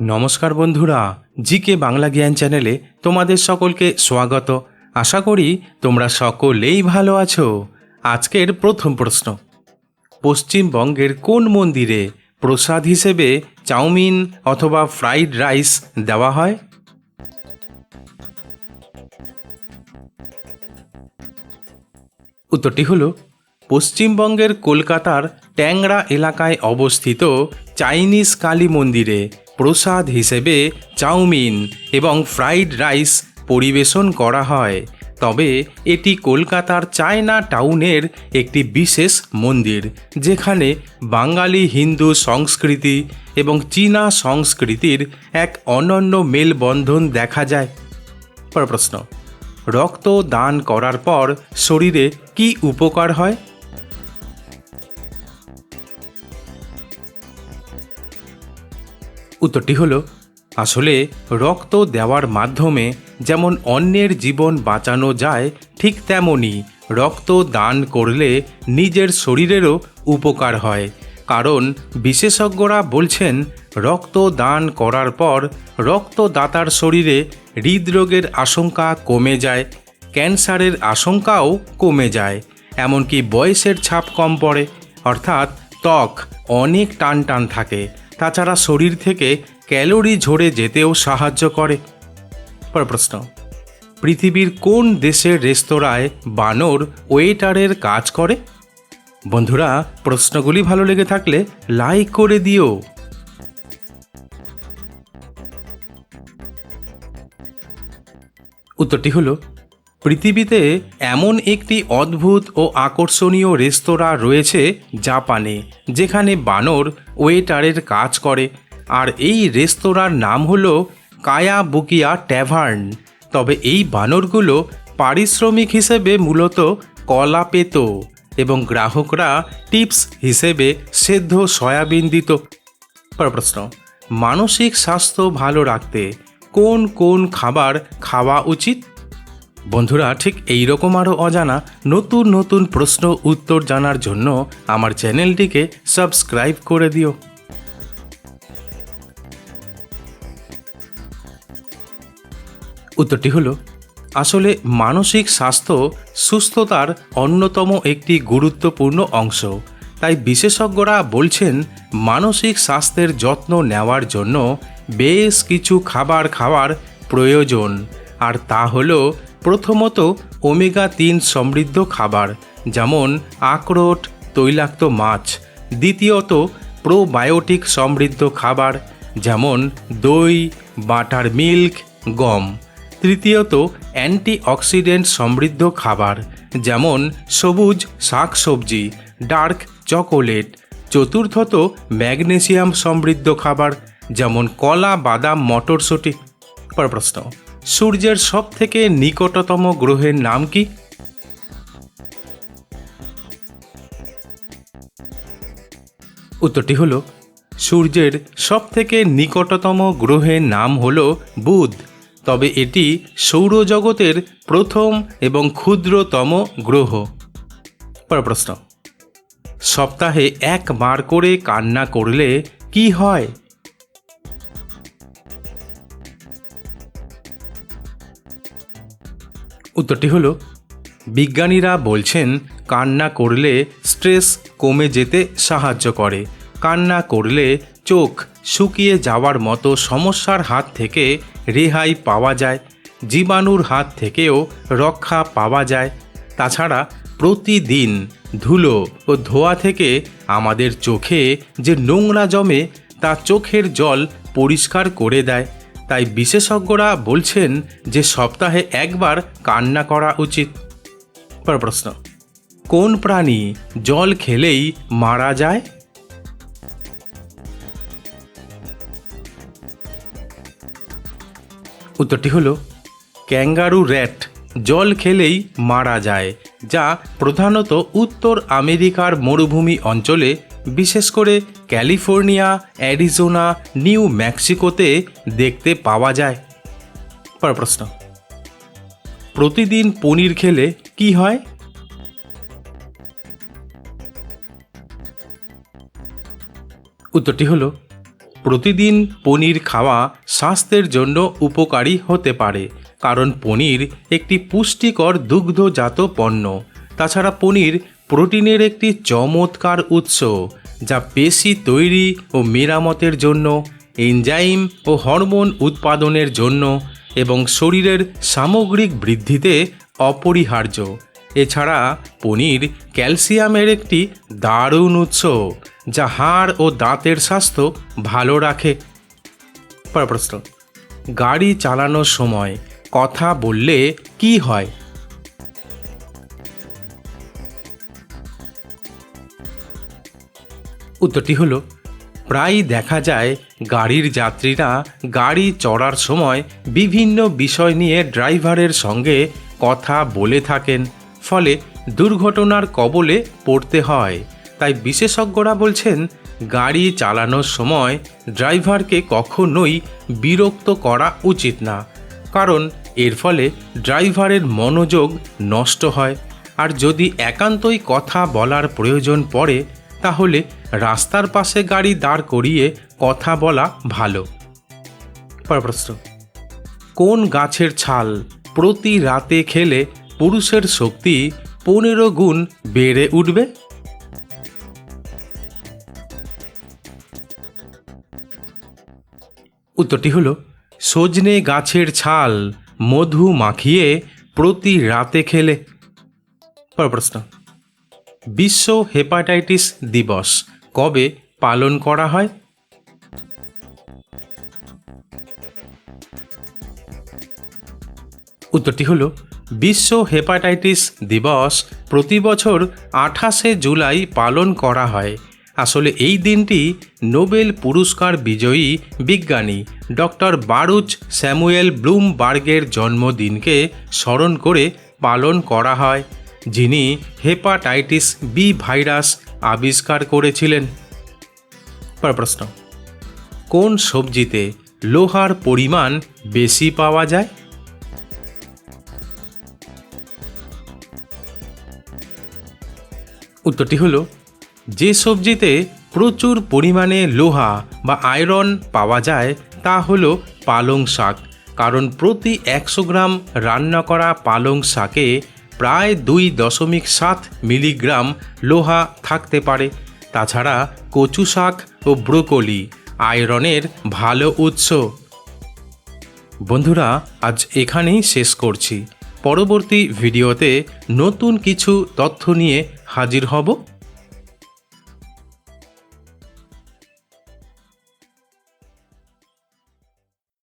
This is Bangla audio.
নমস্কার বন্ধুরা, জিকে বাংলা জ্ঞান চ্যানেলে তোমাদের সকলকে স্বাগত। আশা করি তোমরা সকলেই ভালো আছো। আজকের প্রথম প্রশ্ন। পশ্চিমবঙ্গের কোন মন্দিরে প্রসাদ হিসেবে চাউমিন অথবা ফ্রাইড রাইস দেওয়া হয়? উত্তরটি হলো, পশ্চিমবঙ্গের কলকাতার ট্যাংরা এলাকায় অবস্থিত চাইনিজ কালী মন্দিরে প্রসাদ হিসেবে চাউমিন এবং ফ্রাইড রাইস পরিবেশন করা হয়। তবে এটি কলকাতার চায়না টাউনের একটি বিশেষ মন্দির, যেখানে বাঙালি হিন্দু সংস্কৃতি এবং চীনা সংস্কৃতির এক অনন্য মেলবন্ধন দেখা যায়। প্রশ্ন, রক্ত দান করার পর শরীরে কি উপকার হয়? উত্তরটি হলো, আসলে রক্ত দেওয়ার মাধ্যমে যেমন অন্যের জীবন বাঁচানো যায়, ঠিক তেমনই রক্ত দান করলে নিজের শরীরেরও উপকার হয়। কারণ বিশেষজ্ঞরা বলছেন, রক্ত দান করার পর রক্তদাতার শরীরে হৃদরোগের আশঙ্কা কমে যায়, ক্যান্সারের আশঙ্কাও কমে যায়, এমনকি বয়সের ছাপ কম পড়ে, অর্থাৎ ত্বক অনেক টান টান থাকে। তাছাড়া শরীর থেকে ক্যালোরি ঝরে যেতেও সাহায্য করে। পর প্রশ্ন। পৃথিবীর কোন দেশের রেস্তোরাঁয় বানর ওয়েটারের কাজ করে? বন্ধুরা, প্রশ্নগুলি ভালো লেগে থাকলে লাইক করে দিও। উত্তরটি হলো পৃথিবীতে এমন একটি অদ্ভুত ও আকর্ষণীয় রেস্তোরাঁ রয়েছে জাপানে, যেখানে বানর ওয়েটারের কাজ করে। আর এই রেস্তোরাঁর নাম হলো কায়া বুকিয়া ট্যাভার্ন। তবে এই বানরগুলো পারিশ্রমিক হিসেবে মূলত কলা পেত এবং গ্রাহকরা টিপস হিসেবে সেদ্ধ সয়াবিন দিত। প্রশ্ন, মানসিক স্বাস্থ্য ভালো রাখতে কোন কোন খাবার খাওয়া উচিত? বন্ধুরা, ঠিক এই রকম আরও অজানা নতুন নতুন প্রশ্ন উত্তর জানার জন্য আমার চ্যানেলটিকে সাবস্ক্রাইব করে দিও। উত্তরটি হলো, আসলে মানসিক স্বাস্থ্য সুস্থতার অন্যতম একটি গুরুত্বপূর্ণ অংশ। তাই বিশেষজ্ঞরা বলছেন, মানসিক স্বাস্থ্যের যত্ন নেওয়ার জন্য বেশ কিছু খাবার খাওয়ার প্রয়োজন। আর তা হলো প্রথমত ওমেগা তিন সমৃদ্ধ খাবার, যেমন আখরোট, তৈলাক্ত মাছ। দ্বিতীয়ত প্রোবায়োটিক সমৃদ্ধ খাবার, যেমন দই, বাটার মিল্ক, গম। তৃতীয়ত অ্যান্টিঅক্সিডেন্ট সমৃদ্ধ খাবার, যেমন সবুজ শাকসবজি ডার্ক চকোলেট চতুর্থত ম্যাগনেসিয়াম সমৃদ্ধ খাবার, যেমন কলা, বাদাম, মটরশুঁটি। পর প্রশ্ন। সূর্যের সব থেকে নিকটতম গ্রহের নাম কি? উত্তরটি হলো, সূর্যের সব থেকে নিকটতম গ্রহের নাম হল বুধ। তবে এটি সৌরজগতের প্রথম এবং ক্ষুদ্রতম গ্রহ। পর প্রশ্ন, সপ্তাহে একবার করে কান্না করলে কি হয়? উত্তরটি হলো, বিজ্ঞানীরা বলছেন, কান্না করলে স্ট্রেস কমে যেতে সাহায্য করে। কান্না করলে চোখ শুকিয়ে যাওয়ার মতো সমস্যার হাত থেকে রেহাই পাওয়া যায়, জীবাণুর হাত থেকেও রক্ষা পাওয়া যায়। তাছাড়া প্রতিদিন ধুলো ও ধোয়া থেকে আমাদের চোখে যে নোংরা জমে তা চোখের জল পরিষ্কার করে দেয়। তাই বিশেষজ্ঞরা বলছেন যে সপ্তাহে একবার কান্না করা উচিত। পর প্রশ্ন, কোন প্রাণী জল খেলেই মারা যায়? উত্তরটি হলো, ক্যাঙ্গারু র্যাট জল খেলেই মারা যায়, যা প্রধানত উত্তর আমেরিকার মরুভূমি অঞ্চলে বিশেষ করে ক্যালিফোর্নিয়া, অ্যারিজোনা, নিউ মেক্সিকোতে দেখতে পাওয়া যায়। পর প্রশ্ন। প্রতিদিন পনির খেলে কি হয়? উত্তরটি হলো, প্রতিদিন পনির খাওয়া স্বাস্থ্যের জন্য উপকারী হতে পারে, কারণ পনির একটি পুষ্টিকর দুগ্ধজাত পণ্য। তাছাড়া পনির প্রোটিনের একটি চমৎকার উৎস যা পেশি তৈরি ও মেরামতের জন্য, এনজাইম ও হরমোন উৎপাদনের জন্য এবং শরীরের সামগ্রিক বৃদ্ধিতে অপরিহার্য। এছাড়া পনির ক্যালসিয়ামের একটি দারুণ উৎস যা হাড় ও দাঁতের স্বাস্থ্য ভালো রাখে। প্রশ্ন, গাড়ি চালানোর সময় কথা বললে কি হয়? উত্তরটি হলো, প্রায়ই দেখা যায় গাড়ির যাত্রীরা গাড়ি চড়ার সময় বিভিন্ন বিষয় নিয়ে ড্রাইভারের সঙ্গে কথা বলে থাকেন, ফলে দুর্ঘটনার কবলে পড়তে হয়। তাই বিশেষজ্ঞরা বলছেন, গাড়ি চালানোর সময় ড্রাইভারকে কখনোই বিরক্ত করা উচিত না, কারণ এর ফলে ড্রাইভারের মনোযোগ নষ্ট হয়। আর যদি একান্তই কথা বলার প্রয়োজন পড়ে তাহলে রাস্তার পাশে গাড়ি দাঁড় করিয়ে কথা বলা ভালো। প্রশ্ন। কোন গাছের ছাল প্রতি রাতে খেলে পুরুষের শক্তি পনেরো গুণ বেড়ে উঠবে? উত্তরটি হল, সজনে গাছের ছাল মধু মাখিয়ে প্রতি রাতে খেলে। প্রশ্ন। বিশ্ব হেপাটাইটিস দিবস কবে পালন করা হয়? উত্তরটি হলো, বিশ্ব হেপাটাইটিস দিবস প্রতি বছর আঠাশে জুলাই পালন করা হয়। আসলে এই দিনটি নোবেল পুরস্কার বিজয়ী বিজ্ঞানী ডক্টর বারুচ স্যামুয়েল ব্লুমবার্গের জন্মদিনকে স্মরণ করে পালন করা হয়। যিনি হেপাটাইটিস বি ভাইরাস আবিষ্কার করেছিলেন। প্রশ্ন, কোন সবজিতে লোহার পরিমাণ বেশি পাওয়া যায়? উত্তরটি হলো, যে সবজিতে প্রচুর পরিমাণে লোহা বা আয়রন পাওয়া যায় তা হলো পালং শাক, কারণ প্রতি একশো গ্রাম রান্না করা পালং শাকে প্রায় দুই দশমিক সাত মিলিগ্রাম লোহা থাকতে পারে। তাছাড়া কচু শাক ও ব্রোকলি আয়রনের ভালো উৎস। বন্ধুরা, আজ এখানেই শেষ করছি। পরবর্তী ভিডিওতে নতুন কিছু তথ্য নিয়ে হাজির হব।